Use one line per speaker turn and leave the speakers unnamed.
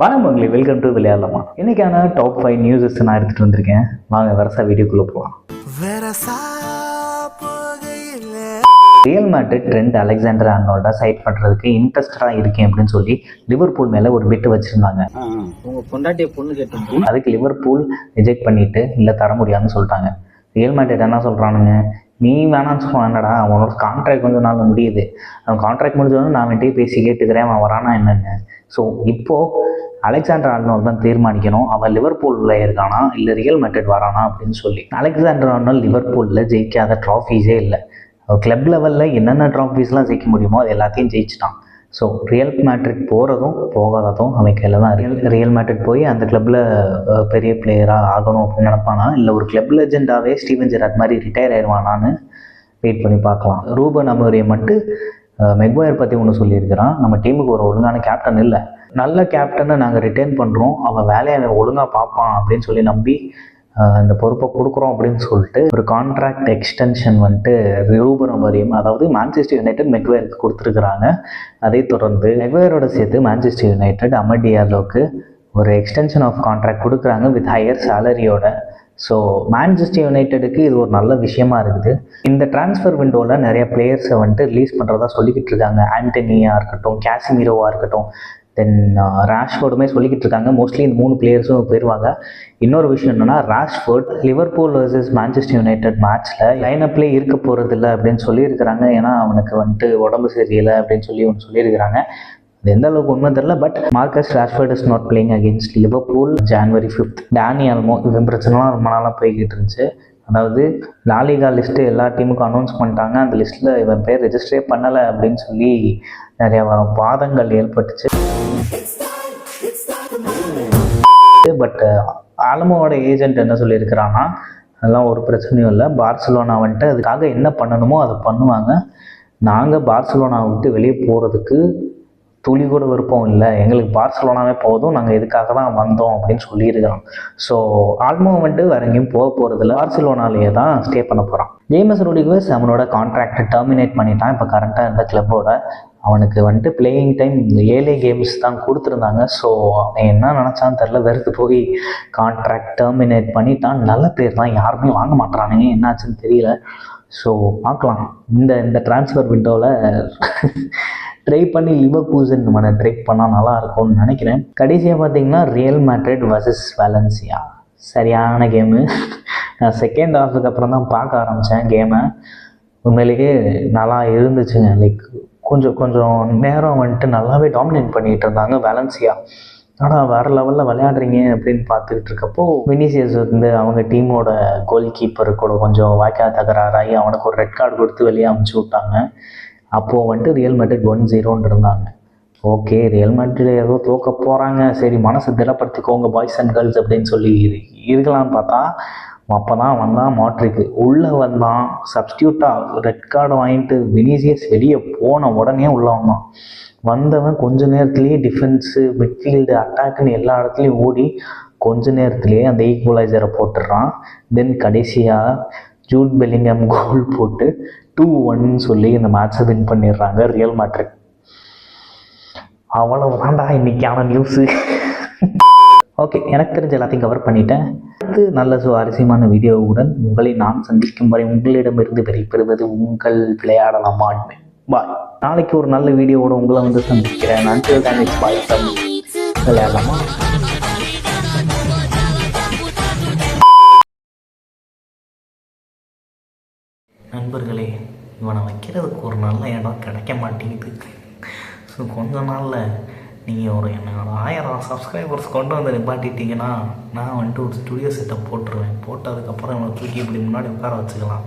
வணக்கம் மங்களே welcome to விளையாடலாமா? இன்னைக்கான டாப் ஃபைவ் நியூஸஸ் நான் எடுத்துகிட்டு வந்திருக்கேன். வாங்க வரசா வீடியோக்குள்ளே போகலாம் ரியல் மேட்ரிட் ட்ரெண்ட் அலெக்சாண்டர் அர்னால்டா சைட் பண்ணுறதுக்கு இன்ட்ரெஸ்டடாக இருக்கேன் அப்படின்னு சொல்லி லிவர்பூல் மேலே ஒரு பிட்டு வச்சுருந்தாங்க.
உங்க பொண்டாட்டிய பொண்ணு கேட்டோம்
அதுக்கு லிவர்பூல் ரிஜெக்ட் பண்ணிட்டு இல்லை தர முடியாதுன்னு சொல்லிட்டாங்க. ரியல் மேட்ரிட் என்ன சொல்கிறானுங்க நீ வேணாம்னு சொன்னாடா அவனோட கான்ட்ராக்ட் கொஞ்ச நாள் முடியுது. அவன் கான்ட்ராக்ட் முடிஞ்சோன்னு நான் வேண்டிய பேசி கேட்டுக்கிறேன் அவன் வரானா என்னென்னு. ஸோ இப்போது அலெக்சாண்டர் ஆர்னால்ட் தான் தீர்மானிக்கணும். அவன் லிவர்பூலில் இருக்கானா? இல்லை ரியல் மேட்ரிட் வரானா அப்படின்னு சொல்லி. அலெக்சாண்டர் ஆர்னால் லிவர்பூலில் ஜெயிக்காத ட்ராஃபீஸே இல்லை. கிளப் லெவலில் என்னென்ன ட்ராஃபீஸ்லாம் ஜெயிக்க முடியுமோ அது எல்லாத்தையும் ஜெயிச்சிட்டான். ஸோ ரியல் மேட்ரிட் போகிறதும் போகாததும் அவன் கையில் தான் ரியல் ரியல் மேட்ரிட் போய் அந்த கிளப்பில் பெரிய பிளேயராக ஆகணும் அப்படின்னு நினப்பானா? இல்லை ஒரு கிளப் லெஜெண்டாகவே ஸ்டீவன் ஜெராட் மாதிரி ரிட்டையர் ஆயிடுவானான்னு வெயிட் பண்ணி பார்க்கலாம். ரூபன் அமோரியை மட்டும் மெக்வயர் பற்றி ஒன்று சொல்லியிருக்கிறான். நம்ம டீமுக்கு ஒரு ஒழுங்கான கேப்டன் இல்லை. நல்ல கேப்டனை நாங்கள் ரிட்டைன் பண்ணுறோம் அவன் வேலையை அவன் ஒழுங்காக பார்ப்பான் அப்படின்னு சொல்லி நம்பி இந்த பொறுப்பை கொடுக்குறோம் அப்படின்னு சொல்லிட்டு ஒரு கான்ட்ராக்ட் எக்ஸ்டென்ஷன் வந்துட்டு ரூபரம் வரையும் அதாவது மான்செஸ்டர் யுனைடெட் மெக்வேருக்கு கொடுத்துருக்குறாங்க. அதை தொடர்ந்து மெக்வேரோட சேர்த்து மான்செஸ்டர் யுனைடெட் அமடியாலோக்கு ஒரு எக்ஸ்டென்ஷன் ஆஃப் கான்ட்ராக்ட் கொடுக்குறாங்க வித் ஹையர் சேலரியோட ஸோ மான்செஸ்டர் யுனைடெடுக்கு இது ஒரு நல்ல விஷயமா இருக்குது. இந்த டிரான்ஸ்ஃபர் விண்டோவில் நிறைய பிளேயர்ஸை வந்துட்டு ரிலீஸ் பண்ணுறதா சொல்லிக்கிட்டு இருக்காங்க. ஆண்டனியாக இருக்கட்டும் கேசிமீரோவாக இருக்கட்டும். தென் ரேஷ்ஃபோர்டுமே சொல்லிக்கிட்டு இருக்காங்க மோஸ்ட்லி இந்த மூணு பிளேயர்ஸும் போயிடுவாங்க இன்னொரு விஷயம் என்னென்னா Rashford Liverpool versus Manchester United மேட்ச்சில் லைனப்லேயே இருக்க போகிறதில்ல அப்படின்னு சொல்லியிருக்கிறாங்க. ஏன்னா அவனுக்கு வந்துட்டு உடம்பு சரியில்லை அப்படின்னு சொல்லி ஒன்று சொல்லியிருக்கிறாங்க. அது எந்த அளவுக்கு உண்மை தெரியல but Marcus Rashford is not playing against Liverpool January fifth Dani Olmo இவன் பிரச்சனைலாம் ரொம்ப நாளாக போய்கிட்டு இருந்துச்சு. அதாவது லாலிகா லிஸ்ட்டு எல்லா டீமுக்கும் அனௌன்ஸ் பண்ணிட்டாங்க. அந்த லிஸ்ட்டில் இவன் பேர் ரெஜிஸ்டரே பண்ணலை அப்படின்னு சொல்லி நிறையா வாதங்கள் ஏற்பட்டுச்சு. பட் ஆலமோட ஏஜென்ட் என்ன சொல்லியிருக்கிறான்னா அதெல்லாம் ஒரு பிரச்சனையும் இல்லை. பார்சலோனா வந்துட்டு அதுக்காக என்ன பண்ணணுமோ அதை பண்ணுவாங்க. நாங்கள் பார்சலோனாவை விட்டு வெளியே போகிறதுக்கு துளி கூட விருப்பம் இல்லை. எங்களுக்கு பார்சலோனாவே போதும். நாங்கள் இதுக்காக தான் வந்தோம் அப்படின்னு சொல்லியிருக்கிறோம். ஸோ ஆல்மோ வந்துட்டு வேற எங்கேயும் போக போகிறதில்ல பார்சலோனாலேயே தான் ஸ்டே பண்ண போகிறான் ஜேமஸ் ரோடிகுவஸ் அவனோட கான்ட்ராக்டை டெர்மினேட் பண்ணிட்டான். இப்போ கரண்ட்டாக இருந்த கிளப்போட அவனுக்கு வந்துட்டு பிளேயிங் டைம் ஏழே கேம்ஸ் தான் கொடுத்துருந்தாங்க. ஸோ அவன் என்ன நினச்சான்னு தெரில வெறுத்து போய் கான்ட்ராக்ட் டெர்மினேட் பண்ணிட்டான். நல்ல பேர் தான். யாருமே வாங்க மாட்றானுங்க என்னாச்சுன்னு தெரியல. ஸோ பார்க்கலாம். இந்த இந்த ட்ரான்ஸ்ஃபர் விண்டோவில் ட்ரை பண்ணி லிவர் கூசன் நம்ம ட்ரை பண்ணால் நல்லா இருக்கும்னு நினைக்கிறேன். கடைசியாக பார்த்தீங்கன்னா ரியல் மேட்ரிட் வர்சஸ் வேலன்சியா சரியான கேமு நான் செகண்ட் ஹாஃபுக்கு அப்புறம் தான் பார்க்க ஆரம்பித்தேன் கேமை உண்மையிலேயே நல்லா இருந்துச்சுங்க. லைக் கொஞ்சம் கொஞ்சம் நேரம் வந்துட்டு நல்லாவே டாமினேட் பண்ணிகிட்டு இருந்தாங்க வேலன்சியா ஆனால் வேறு லெவலில் விளையாடுறீங்க அப்படின்னு பார்த்துக்கிட்டு இருக்கப்போ வினிசியஸ் வந்து அவங்க டீமோட கோல் கீப்பர் கூட கொஞ்சம் வாய்க்கா தகராறாகி அவனுக்கு ஒரு ரெட் கார்டு கொடுத்து வெளியே அமுச்சு விட்டாங்க. அப்போது வந்துட்டு ரியல் மெட்ரிட் ஒன் ஜீரோன்னு இருந்தாங்க ஓகே ரியல் மேட்ரிட் ஏதோ தோக்க போகிறாங்க சரி மனசை திடப்படுத்திக்கோங்க பாய்ஸ் அண்ட் கேர்ள்ஸ் அப்படின்னு சொல்லி இரு- இருக்கலாம்னு பார்த்தா அப்போ தான் வந்தான் மாட்ரிக்கு. உள்ளே வந்தான் சப்ஸ்டியூட்டாக ரெட் கார்டு வாங்கிட்டு வினிசியஸ் வெளியே போன உடனே உள்ளே வந்தான். வந்தவன் கொஞ்ச நேரத்துலேயே டிஃபென்ஸு மிட்ஃபீல்டு அட்டாக்குன்னு எல்லா இடத்துலையும் ஓடி கொஞ்ச நேரத்துலேயே அந்த ஈக்குவலைசரை போட்டுடுறான். தென் கடைசியாக ஜூட் பெல்லிங்கம் கோல் போட்டு டூ ஒன் சொல்லி இந்த மேட்ச்சை வின் பண்ணிடுறாங்க. ரியல் மேட்ரிக் அவ்வளவுதான்டா இன்னைக்கான நியூஸு ஓகே எனக்கு தெரிஞ்ச எல்லாத்தையும் கவர் பண்ணிட்டேன். அடுத்து நல்ல சுவாரஸ்யமான வீடியோவுடன் உங்களை நான் சந்திக்கும் வரை உங்களிடமிருந்து வெளிப்பெறுவது உங்கள் விளையாடலாமா பாய் நாளைக்கு ஒரு நல்ல வீடியோவோட உங்களை வந்து சந்திக்கிறேன். நன்றி விளையாடலாமா நண்பர்களே இவனை வைக்கிறதுக்கு ஒரு நல்ல இடம் கிடைக்க மாட்டேங்குது. ஸோ கொஞ்ச நாளில் நீங்கள் ஒரு என்னோட ஆயிரம் சப்ஸ்கிரைபர்ஸ் கொண்டு வந்து நிப்பாட்டிட்டீங்கன்னா நான் வந்துட்டு ஒரு ஸ்டுடியோ செட்டப் போட்டுருவேன். போட்டதுக்கப்புறம் இவனை தூக்கி இப்படி முன்னாடி உட்கார வச்சுக்கலாம்.